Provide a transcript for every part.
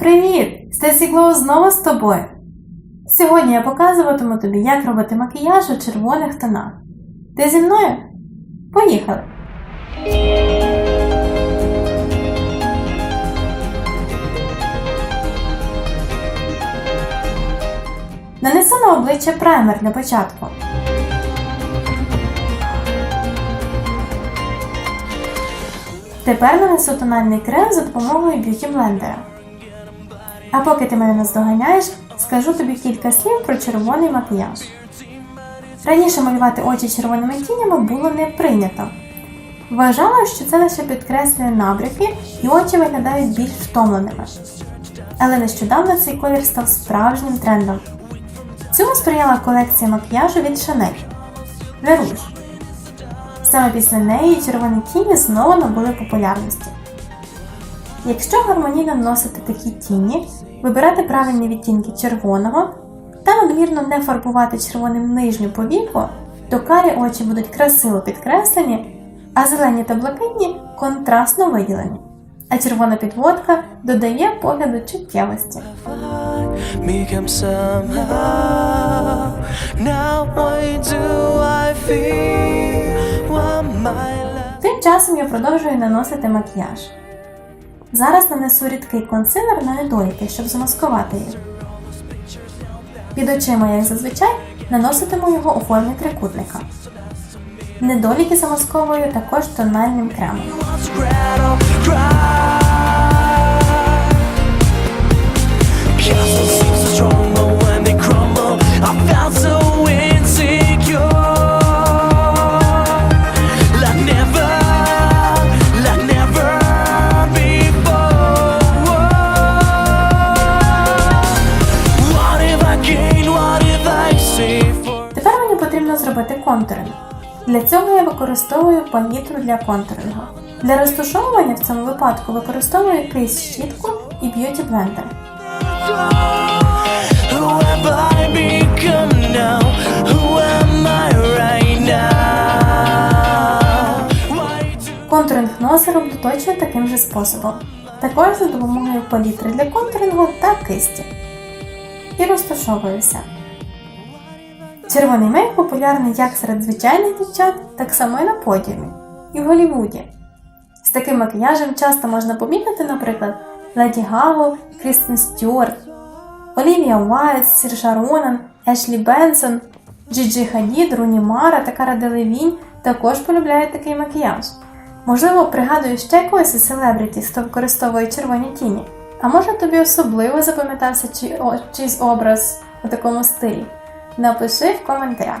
Привіт! Стесі Глоу знову з тобою. Сьогодні я показуватиму тобі, як робити макіяж у червоних тонах. Ти зі мною? Поїхали! Нанесу на обличчя праймер для початку. Тепер нанесу тональний крем за допомогою б'юті блендера. А поки ти мене наздоганяєш, скажу тобі кілька слів про червоний макіяж. Раніше малювати очі червоними тінями було не прийнято. Вважала, що це лише підкреслює набряки і очі виглядають більш втомленими. Але нещодавно цей колір став справжнім трендом. Цьому сприяла колекція макіяжу від Chanel Le Rouge. Саме після неї червоні тіні знову набули популярності. Якщо гармонійно наносити такі тіні, вибирати правильні відтінки червоного та надмірно не фарбувати червоним нижню повіку, то карі очі будуть красиво підкреслені, а зелені та блакитні контрастно виділені. А червона підводка додає погляду чуттєвості. Тим часом я продовжую наносити макіяж. Зараз нанесу рідкий консилер на недоліки, щоб замаскувати їх. Під очима, як зазвичай, наноситиму його у формі трикутника. Недоліки замасковую також тональним кремом. What's контуринг. Для цього я використовую палітру для контурингу. Для розташовування в цьому випадку використовую кейс щітку і б'юті блендер. Контуринг носа роблю точно таким же способом. Також за допомогою палітри для контурингу та кисті. І розташовуюся. Червоний мейк популярний як серед звичайних дівчат, так само і на подіумі. І в Голлівуді. З таким макіяжем часто можна помітити, наприклад, Леді Гагу, Крістен Стюарт, Олівія Уайт, Сіржа Ронан, Ешлі Бенсон, Джиджі Хадід, Руні Мара та Кара Делевінь також полюбляють такий макіяж. Можливо, пригадую ще когось із селебритіс, хто використовує червоні тіні. А може тобі особливо запам'ятався чий, чийсь образ у такому стилі? Напиши в коментарях.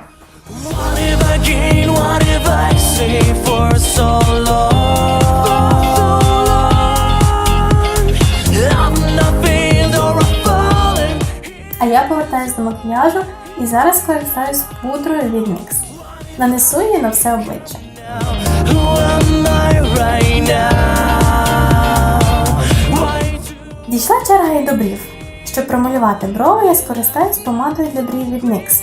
А я повертаюсь до макіяжу і зараз користаюсь пудрою від NYX. Нанесу її на все обличчя. Дійшла черга і до брів. Щоб промалювати брови, я скористаюсь помадою для брів від NYX.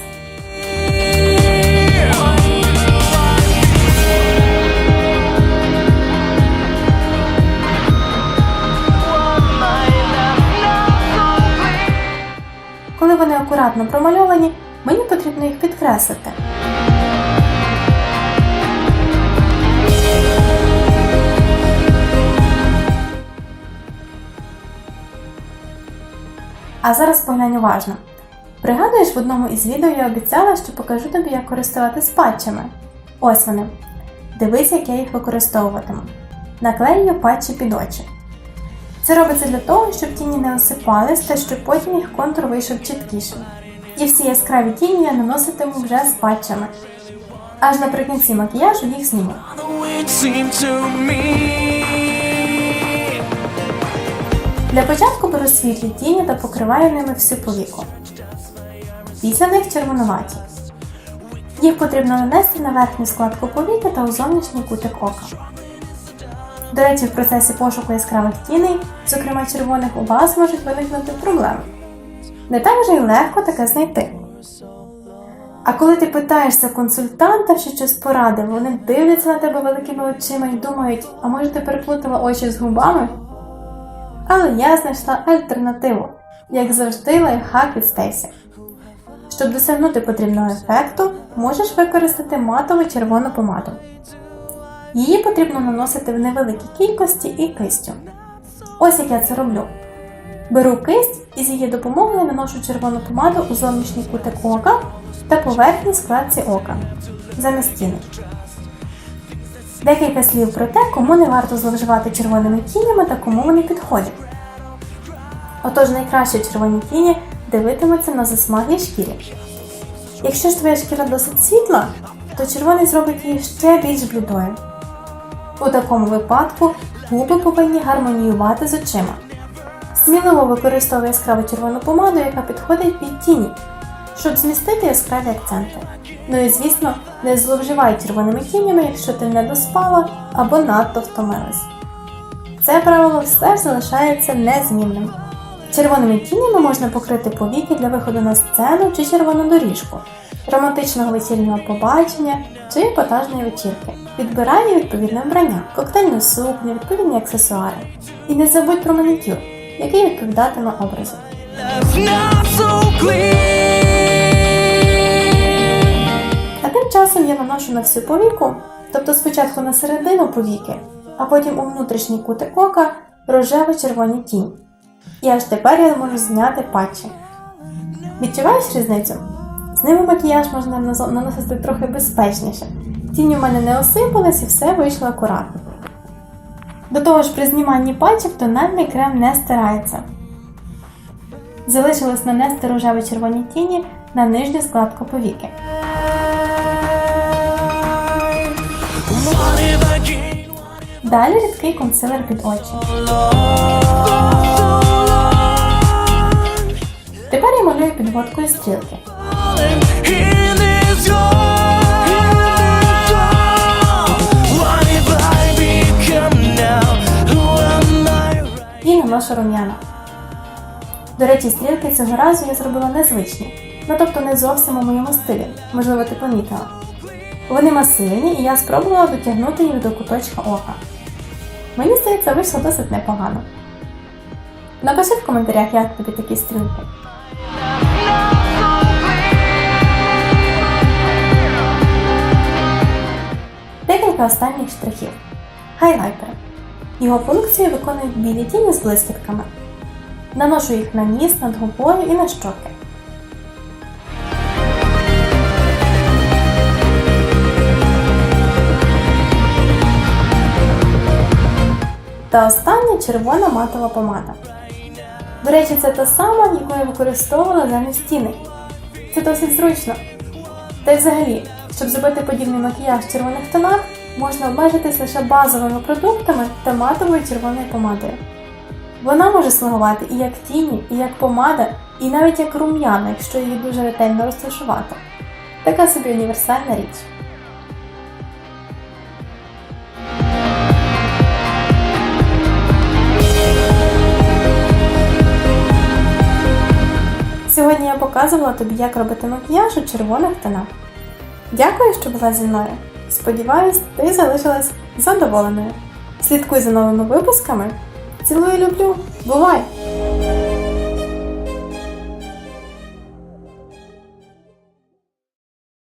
Коли вони акуратно промальовані, мені потрібно їх підкреслити. А зараз поглянь уважно. Пригадуєш, в одному із відео я обіцяла, що покажу тобі, як користуватись патчами. Ось вони. Дивись, як я їх використовуватиму. Наклеюю патчі під очі. Це робиться для того, щоб тіні не осипались та щоб потім їх контур вийшов чіткішим. І всі яскраві тіні я наноситиму вже з патчами. Аж наприкінці макіяжу їх зніму. Для початку беру світлі тіні та покриваю ними всю повіку. Після них червонуваті. Їх потрібно нанести на верхню складку повіки та у зовнішній кутик ока. До речі, в процесі пошуку яскравих тіней, зокрема червоних, у вас можуть виникнути проблеми. Не так вже й легко таке знайти. А коли ти питаєшся консультанта, що щось порадив, вони дивляться на тебе великими очима і думають, а може ти переплутала очі з губами? Але я знайшла альтернативу, як завжди, лайфхак від Стейсі. Щоб досягнути потрібного ефекту, можеш використати матову червону помаду. Її потрібно наносити в невеликій кількості і кистю. Ось як я це роблю. Беру кисть і з її допомогою наношу червону помаду у зовнішній кутик ока та поверхній складці ока замість стіни. Декілька слів про те, кому не варто зловживати червоними тінями та кому вони підходять. Отож, найкраще червоні тіні дивитимуться на засмаглій шкірі. Якщо ж твоя шкіра досить світла, то червоний зробить її ще більш блідою. У такому випадку губи повинні гармоніювати з очима. Сміливо використовуй яскраву червону помаду, яка підходить під тіні, щоб змістити яскраві акценти. Ну і звісно, не зловживай червоними тінями, якщо ти не доспала або надто втомилась. Це правило все залишається незмінним. Червоними тінями можна покрити повіки для виходу на сцену чи червону доріжку, романтичного весільного побачення чи епатажної вечірки. Підбирай відповідне вбрання, коктейльну сукню, відповідні аксесуари. І не забудь про манікюр, який відповідатиме образу. Часом я наношу на всю повіку, тобто спочатку на середину повіки, а потім у внутрішній кутик ока рожево-червоні тінь. І аж тепер я можу зняти патчі. Відчуваєш різницю? З ними макіяж можна наносити трохи безпечніше. Тіні в мене не осипались і все вийшло акуратно. До того ж, при зніманні патчів тональний крем не стирається. Залишилось нанести рожево-червоні тіні на нижню складку повіки. Далі рідкий консилер під очі. Тепер я малюю підводкою стрілки. і наношу рум'яна. До речі, стрілки цього разу я зробила незвичні, ну тобто не зовсім у моєму стилі, можливо, ти помітила. Вони масивні, і я спробувала дотягнути їх до куточка ока. Мені здається, вийшло досить непогано. Напиши в коментарях, як тобі такі стрілки. Декілька останніх штрихів. Хайлайтери. Його функції виконують білі тіні з блискітками. Наношу їх на ніс, над губою і на щоки. Та остання червона матова помада. До речі, це та сама, яку я використовувала замість стіни. Це досить зручно. Та й взагалі, щоб зробити подібний макіяж в червоних тонах, можна обмежитись лише базовими продуктами та матовою червоною помадою. Вона може слугувати і як тіні, і як помада, і навіть як рум'яна, якщо її дуже ретельно розташувати. Така собі універсальна річ. Показувала тобі, як робити макіяж у червоних тонах. Дякую, що була зі мною. Сподіваюсь, ти залишилась задоволеною. Слідкуй за новими випусками. Цілую, люблю. Бувай!